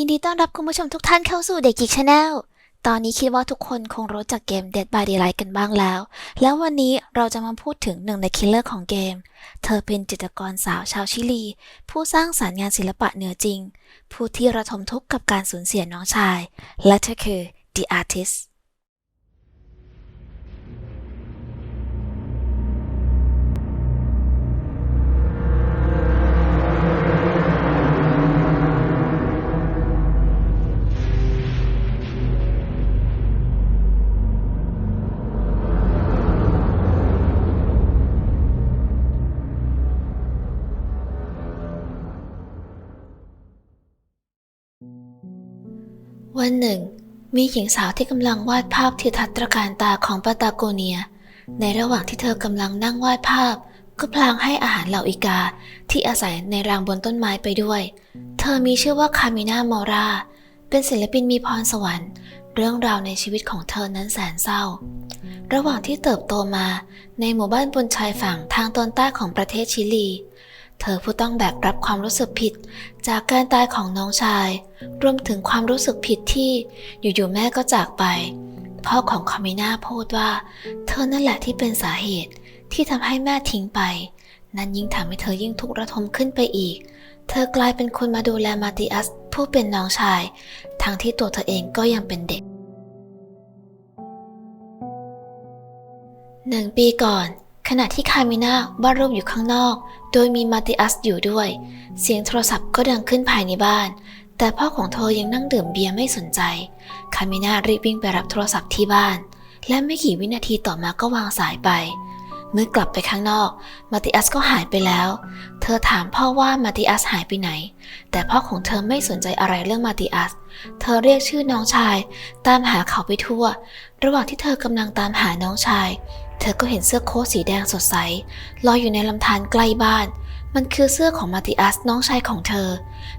ยินดีต้อนรับคุณผู้ชมทุกท่านเข้าสู่เด็กกิกชาแนลตอนนี้คิดว่าทุกคนคงรู้จักเกม Dead by Daylight กันบ้างแล้ว แล้ววันนี้เราจะมาพูดถึงหนึ่งในคิลเลอร์ของเกม เธอเป็นจิตรกรสาวชาวชิลี ผู้สร้างสารรค์งานศิลปะเหนือจริง ผู้ที่ระทมทุกข์กับการสูญเสียน้องชาย และเธอคือ The Artist วันหนึ่ง มีหญิงสาวที่กำลังวาดภาพทิวทัศน์ตระการตาของปาตาโกเนีย ในระหว่างที่เธอกำลังนั่งวาดภาพ ก็พลางให้อาหารเหล่าอีกา ที่อาศัยในรางบนต้นไม้ไปด้วย เธอมีชื่อว่าคามิน่ามอรา เป็นศิลปินมีพรสวรรค์ เรื่องราวในชีวิตของเธอนั้นแสนเศร้า ระหว่างที่เติบโตมาในหมู่บ้านบนชายฝั่งทางตอนใต้ของประเทศชิลี เธอผู้ต้องแบกรับความรู้สึกผิด จากการตายของน้องชาย รวมถึงความรู้สึกผิดที่อยู่ๆแม่ก็จากไป พ่อของคามิน่าพูดว่า เธอนั่นแหละที่เป็นสาเหตุที่ทำให้แม่ทิ้งไป นั่นยิ่งทำให้เธอยิ่งทุกข์ระทมขึ้นไปอีก เธอกลายเป็นคนมาดูแลมาติอัสผู้เป็นน้องชาย ทั้งที่ตัวเธอเองก็ยังเป็นเด็กหนึ่งปีก่อน ขณะที่คามิน่าวาดรูปอยู่ข้างนอก โดยมีมาติอัสอยู่ด้วย เสียงโทรศัพท์ก็ดังขึ้นภายในบ้าน แต่พ่อของเธอยังนั่งดื่มเบียร์ไม่สนใจ คามิน่ารีบวิ่งไปรับโทรศัพท์ที่บ้าน และไม่กี่วินาทีต่อมาก็วางสายไป เมื่อกลับไปข้างนอก มาติอัสก็หายไปแล้ว เธอถามพ่อว่ามาติอัสหายไปไหน แต่พ่อของเธอไม่สนใจอะไรเรื่องมาติอัส เธอเรียกชื่อน้องชาย ตามหาเขาไปทั่ว ระหว่างที่เธอกำลังตามหาน้องชาย เธอก็เห็นเสื้อโค้ทสีแดงสดใสลอยอยู่ในลำธารใกล้บ้าน มันคือเสื้อของมาติอัสน้องชายของเธอ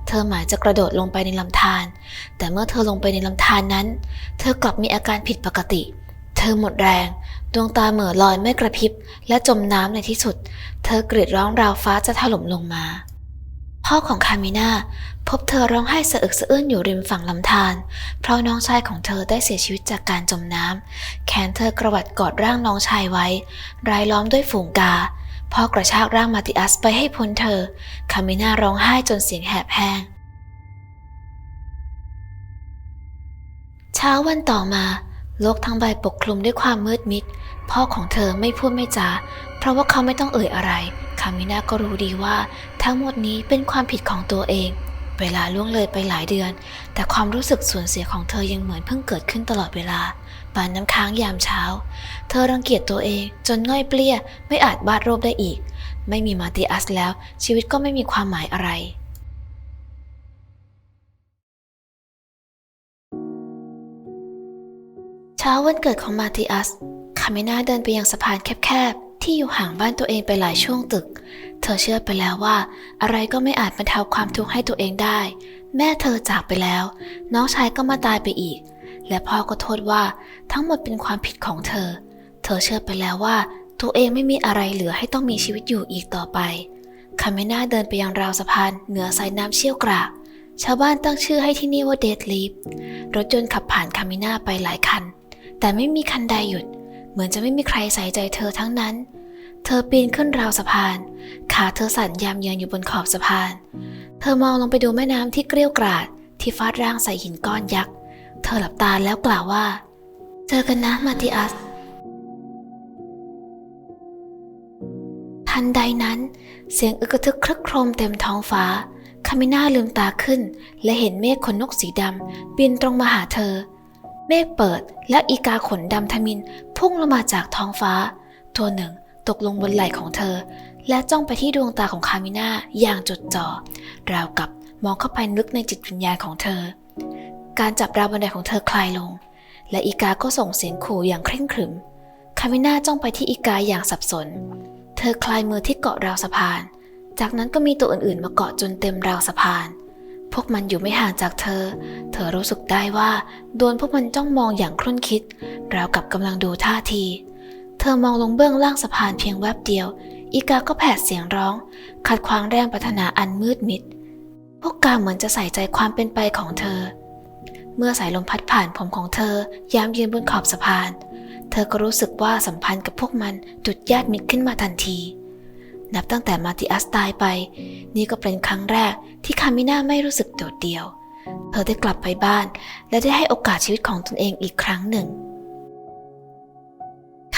เธอหมายจะกระโดดลงไปในลำธารแต่เมื่อเธอลงไปในลำธารนั้น เธอกลับมีอาการผิดปกติ เธอหมดแรง ดวงตาเหม่อลอยไม่กระพริบ และจมน้ำในที่สุด เธอกรีดร้องราวฟ้าจะถล่มลงมา พ่อของคามิน่าพบเธอร้องไห้สะอึกสะอื้นอยู่ริมฝั่งลำธารเพราะน้องชายของเธอได้เสียชีวิตจากการจมน้ำแขนเธอกระวัดกอดร่างน้องชายไว้ รายล้อมด้วยฝูงกา พ่อกระชากร่างมาติอัสไปให้พ้นเธอ คามิน่าร้องไห้จนเสียงแหบแห้ง เช้าวันต่อมา โลกทั้งใบปกคลุมด้วยความมืดมิด พ่อของเธอไม่พูดไม่จา เพราะว่าเขาไม่ต้องเอ่ยอะไร คามิน่าก็รู้ดีว่า ทั้งหมดนี้เป็นความผิดของตัวเอง เวลาล่วงเลยไปหลายเดือน แต่ความรู้สึกสูญเสียของเธอยังเหมือนเพิ่งเกิดขึ้นตลอดเวลาปานน้ำค้างยามเช้า เธอรังเกียจตัวเองจนง่อยเปลี้ย ไม่อาจวาดรูปได้อีก ไม่มีมาติอัสแล้ว ชีวิตก็ไม่มีความหมายอะไรเช้าวันเกิดของมาติอัส คาเมนาเดินไปยังสะพานแคบๆ ที่อยู่ห่างบ้านตัวเองไปหลายช่วงตึก เธอเชื่อไปแล้วว่า อะไรก็ไม่อาจบรรเทาความทุกข์ให้ตัวเองได้ แม่เธอจากไปแล้ว น้องชายก็มาตายไปอีก และพ่อก็โทษว่าทั้งหมดเป็นความผิดของเธอ เธอเชื่อไปแล้วว่า ตัวเองไม่มีอะไรเหลือให้ต้องมีชีวิตอยู่อีกต่อไปคาเมนาเดินไปยังราวสะพานเหนือสายน้ำเชี่ยวกรากชาวบ้านตั้งชื่อให้ที่นี่ว่าเดดลีฟรถยนต์ขับผ่านคาเมนาไปหลายคัน แต่ไม่มีคันใดหยุด เหมือนจะไม่มีใครใส่ใจเธอทั้งนั้น เธอปีนขึ้นราวสะพาน ขาเธอสั่นยามเยือนอยู่บนขอบสะพาน เธอมองลงไปดูแม่น้ำที่เกลี้ยวกราด ที่ฟาดร่างใส่หินก้อนยักษ์ เธอหลับตาแล้วกล่าวว่า เจอกันนะมาติอัส ทันใดนั้น เสียงอึกระทึกครึกโครมเต็มท้องฟ้า คามิน่าลืมตาขึ้น และเห็นเมฆขนนกสีดำบินตรงมาหาเธอ เมฆเปิดและอีกาขนดำทมินพุ่งลงมาจากท้องฟ้า ตัวหนึ่ง ตกลงบนไหล่ของเธอ และจ้องไปที่ดวงตาของคามิน่าอย่างจดจ่อราวกับมองเข้าไปลึกในจิตวิญญาณของเธอ การจับราวบันไดของเธอคลายลง และอีกาก็ส่งเสียงขู่อย่างเคร่งขรึม คามิน่าจ้องไปที่อีกาอย่างสับสน เธอคลายมือที่เกาะราวสะพาน จากนั้นก็มีตัวอื่นๆ มาเกาะจนเต็มราวสะพาน พวกมันอยู่ไม่ห่างจากเธอ เธอรู้สึกได้ว่าโดนพวกมันจ้องมองอย่างครุ่นคิด ราวกับกำลังดูท่าที เธอมองลงเบื้องล่างสะพานเพียงแวบเดียว อีกาก็แผดเสียงร้อง ขัดขวางแรงปรารถนาอันมืดมิด พวกกาเหมือนจะใส่ใจความเป็นไปของเธอ เมื่อสายลมพัดผ่านผมของเธอ ยามยืนบนขอบสะพาน เธอก็รู้สึกว่าสัมพันธ์กับพวกมันดุดญาติมิตรขึ้นมาทันที นับตั้งแต่มาติอัสตายไป นี่ก็เป็นครั้งแรกที่คามิน่าไม่รู้สึกโดดเดี่ยว เธอได้กลับไปบ้าน และได้ให้โอกาสชีวิตของตนเองอีกครั้งหนึ่ง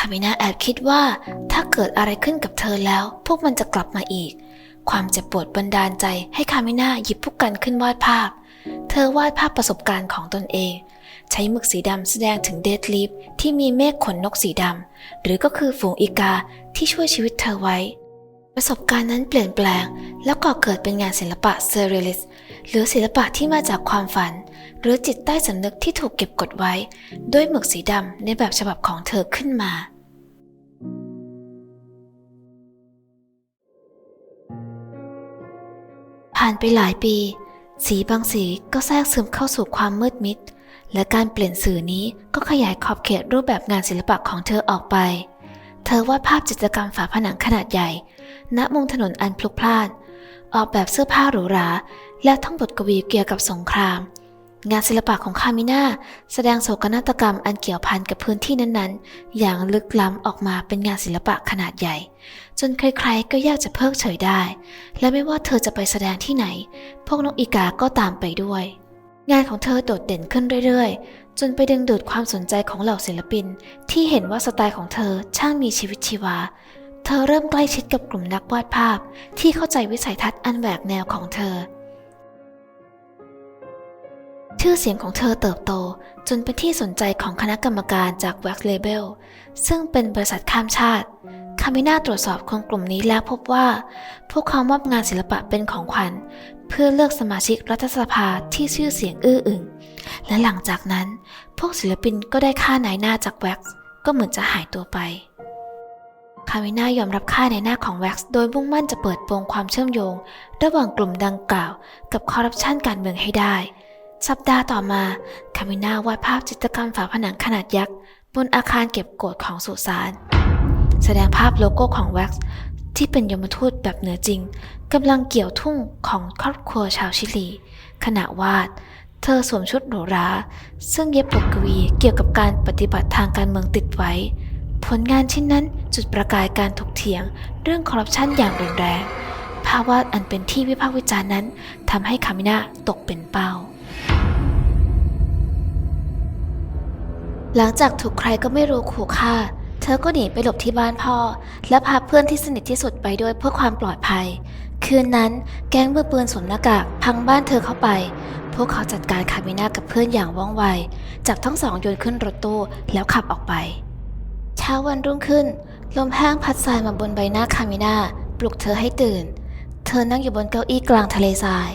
คามินาแอบคิดว่าถ้าเกิดอะไรขึ้นกับเธอแล้ว พวกมันจะกลับมาอีก ความเจ็บปวดบันดาลใจให้คามินาหยิบพวกกันขึ้นวาดภาพ เธอวาดภาพประสบการณ์ของตนเอง ใช้หมึกสีดำแสดงถึงเดดลิฟที่มีเมฆขนนกสีดำหรือก็คือฝูงอีกาที่ช่วยชีวิตเธอไว้ ประสบการณ์นั้นเปลี่ยนแปลง แล้วก่อเกิดเป็นงานศิลปะเซเรลิสหรือศิลปะที่มาจากความฝัน หรือจิตใต้สำนึกที่ถูกเก็บกดไว้ ด้วยหมึกสีดำในแบบฉบับของเธอขึ้นมาผ่านไปหลายปี สีบางสีก็แทรกซึมเข้าสู่ความมืดมิด และการเปลี่ยนสื่อนี้ก็ขยายขอบเขตรูปแบบงานศิลปะของเธอออกไป เธอวาดภาพจิตรกรรมฝาผนังขนาดใหญ่ ณมุมถนนอันพลุกพล่าน ออกแบบเสื้อผ้าหรูหรา และท่องบทกวีเกี่ยวกับสงคราม งานศิลปะของคามิน่าแสดงโศกนาฏกรรมอันเกี่ยวพันกับพื้นที่นั้นๆ อย่างลึกล้ำออกมาเป็นงานศิลปะขนาดใหญ่ จนใครๆก็ยากจะเพิกเฉยได้ และไม่ว่าเธอจะไปแสดงที่ไหน พวกนกอีกาก็ตามไปด้วย งานของเธอโดดเด่นขึ้นเรื่อยๆ จนไปดึงดูดความสนใจของเหล่าศิลปิน ที่เห็นว่าสไตล์ของเธอช่างมีชีวิตชีวา อเริ่มใกล้ชิดกับกลุ่มนักวาดภาพที่เข้าใจวิสัยทัศน์อันแหวกแนวของเธอ ชื่อเสียงของเธอเติบโตจนเป็นที่สนใจของคณะกรรมการจาก Wax Label ซึ่งเป็นบริษัทข้ามชาติ คามิน่าตรวจสอบคนกลุ่มนี้แล้วพบว่า พวกเขามอบงานศิลปะเป็นของขวัญ เพื่อเลือกสมาชิกรัฐสภาที่ชื่อเสียงอื้ออึงและหลังจากนั้น พวกศิลปินก็ได้ค่านายหน้าจากแว็กซ์ก็เหมือนจะหายตัวไป คามิน่ายอมรับค่าในหน้าของแว็กซ์โดยมุ่งมั่นจะเปิดโปงความเชื่อมโยง ระหว่างกลุ่มดังกล่าว กับคอร์รัปชันการเมืองให้ได้ สัปดาห์ต่อมาคามิน่าวาดภาพจิตรกรรมฝาผนังขนาดยักษ์ บนอาคารเก็บกดของสุสานแสดงภาพโลโก้ของแว็กซ์ที่เป็นยมทูตแบบเหนือจริงกำลังเกี่ยวทุ่งของครอบครัวชาวชิลี ขณะวาด เธอสวมชุดหรูหราซึ่งเย็บบทกวีเกี่ยวกับการปฏิบัติทางการเมืองติดไว้ ผลงานชิ้นนั้นจุดประกายการถกเถียง เรื่องคอร์รัปชันอย่างรุนแรง ภาพวาดอันเป็นที่วิพากษ์วิจารณ์นั้นทำให้คามิน่าตกเป็นเป้า หลังจากถูกใครก็ไม่รู้ขู่ฆ่า เธอก็หนีไปหลบที่บ้านพ่อ และพาเพื่อนที่สนิทที่สุดไปด้วยเพื่อความปลอดภัย คืนนั้นแก๊งมือปืนสวมหน้ากากพังบ้านเธอเข้าไปพวกเขาจัดการคามิน่ากับเพื่อนอย่างว่องไว จับทั้งสองโยนขึ้นรถตู้แล้วขับออกไป เช้าวันรุ่งขึ้น ลมแห้งพัดทรายมาบนใบหน้าคามิน่าปลุกเธอให้ตื่น เธอนั่งอยู่บนเก้าอี้กลางทะเลทราย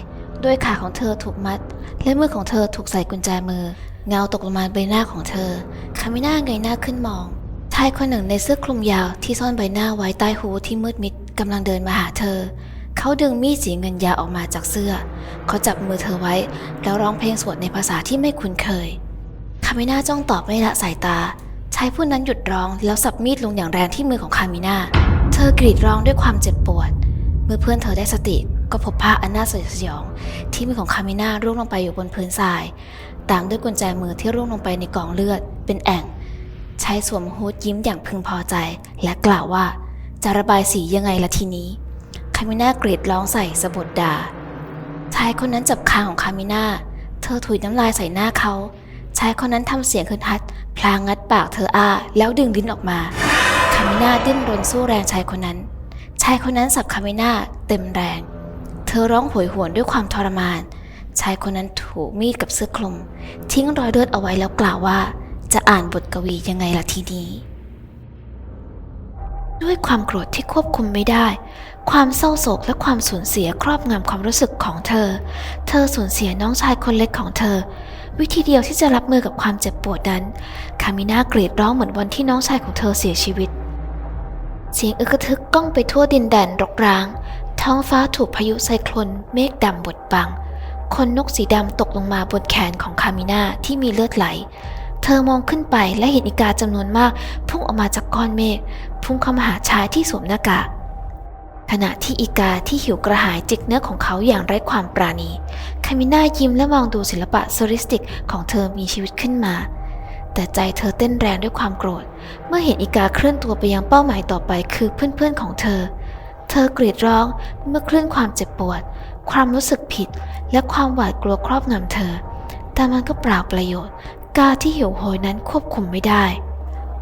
ด้วยขาของเธอถูกมัด และมือของเธอถูกใส่กุญแจมือ เงาตกลงมาใบหน้าของเธอ คามิน่าเงยหน้าขึ้นมองชายคนหนึ่งในเสื้อคลุมยาวที่ซ่อนใบหน้าไว้ใต้หูที่มืดมิดกำลังเดินมาหาเธอ เขาดึงมีดสีเงินยาวออกมาจากเสื้อ เขาจับมือเธอไว้ แล้วร้องเพลงสวดในภาษาที่ไม่คุ้นเคยคามิน่าจ้องตอบไม่ละสายตา ชายผู้นั้นหยุดร้องแล้วสับมีดลงอย่างแรงที่มือของคามิน่า เธอกรีดร้องด้วยความเจ็บปวด เมื่อเพื่อนเธอได้สติก็พบภาอันน่าสยดสยอง ที่มือของคามิน่าร่วงลงไปอยู่บนพื้นทราย ตามด้วยกุญแจมือที่ร่วงลงไปในกองเลือด เป็นแอ่งชายสวมฮูดยิ้มอย่างพึงพอใจ และกล่าวว่า จะระบายสียังไงละทีนี้ คามิน่ากรีดร้องใส่สะบดด่าชายคนนั้นจับคางของคามิน่า เธอถุยน้ำลายใส่หน้าเขา ชายคนนั้นทำเสียงคืนฮัด พลางงัดปากเธออ้า แล้วดึงดิ้นออกมาคามิน่าดิ้นรนสู้แรงชายคนนั้น ชายคนนั้นสับคามิน่าเต็มแรง เธอร้องโหยหวนด้วยความทรมาน ชายคนนั้นถูกมีดกับเสื้อคลุม ทิ้งรอยเลือดเอาไว้แล้วกล่าวว่า จะอ่านบทกวียังไงล่ะทีนี้ ด้วยความโกรธที่ควบคุมไม่ได้ ความเศร้าโศกและความสูญเสียครอบงำความรู้สึกของเธอ เธอสูญเสียน้องชายคนเล็กของเธอ วิธีเดียวที่จะรับมือกับความเจ็บปวดนั้น คามิน่ากรีดร้องเหมือนวันที่น้องชายของเธอเสียชีวิต เสียงอึกทึกก้องไปทั่วดินแดนรกร้าง ท้องฟ้าถูกพายุไซโคลนเมฆดำบดบัง คนนกสีดำตกลงมาบนแขนของคามิน่าที่มีเลือดไหล เธอมองขึ้นไปและเห็นอีกาจำนวนมาก พุ่งออกมาจากก้อนเมฆพุ่งเข้ามาหาชายที่สวมหน้ากากขณะที่อีกาที่หิวกระหายจิกเนื้อของเขาอย่างไร้ความปราณี คามิน่ายิ้มและมองดูศิลปะโซลิสติกของเธอมีชีวิตขึ้นมา แต่ใจเธอเต้นแรงด้วยความโกรธ เมื่อเห็นอีกาเคลื่อนตัวไปยังเป้าหมายต่อไปคือเพื่อนๆของเธอ เธอกรีดร้องเมื่อคลื่นความเจ็บปวด ความรู้สึกผิด และความหวาดกลัวครอบงำเธอ แต่มันก็เปล่าประโยชน์ กาที่หิวโหยนั้นควบคุมไม่ได้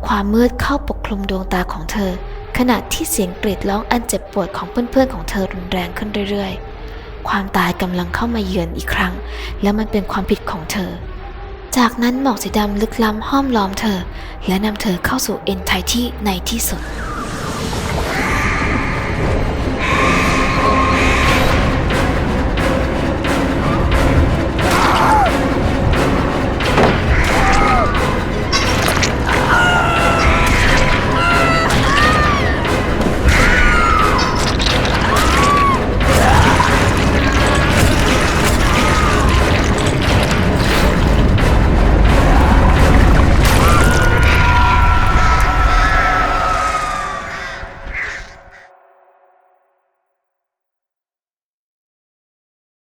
ความมืดเข้าปกคลุมดวงตาของเธอ ขณะที่เสียงกรีดร้องอันเจ็บปวดของเพื่อนๆของเธอรุนแรงขึ้นเรื่อยๆ ความตายกำลังเข้ามาเยือนอีกครั้ง และมันเป็นความผิดของเธอ จากนั้นหมอกสีดำลึกล้ำห้อมล้อมเธอ และนำเธอเข้าสู่เอ็นไทที่ในที่สุด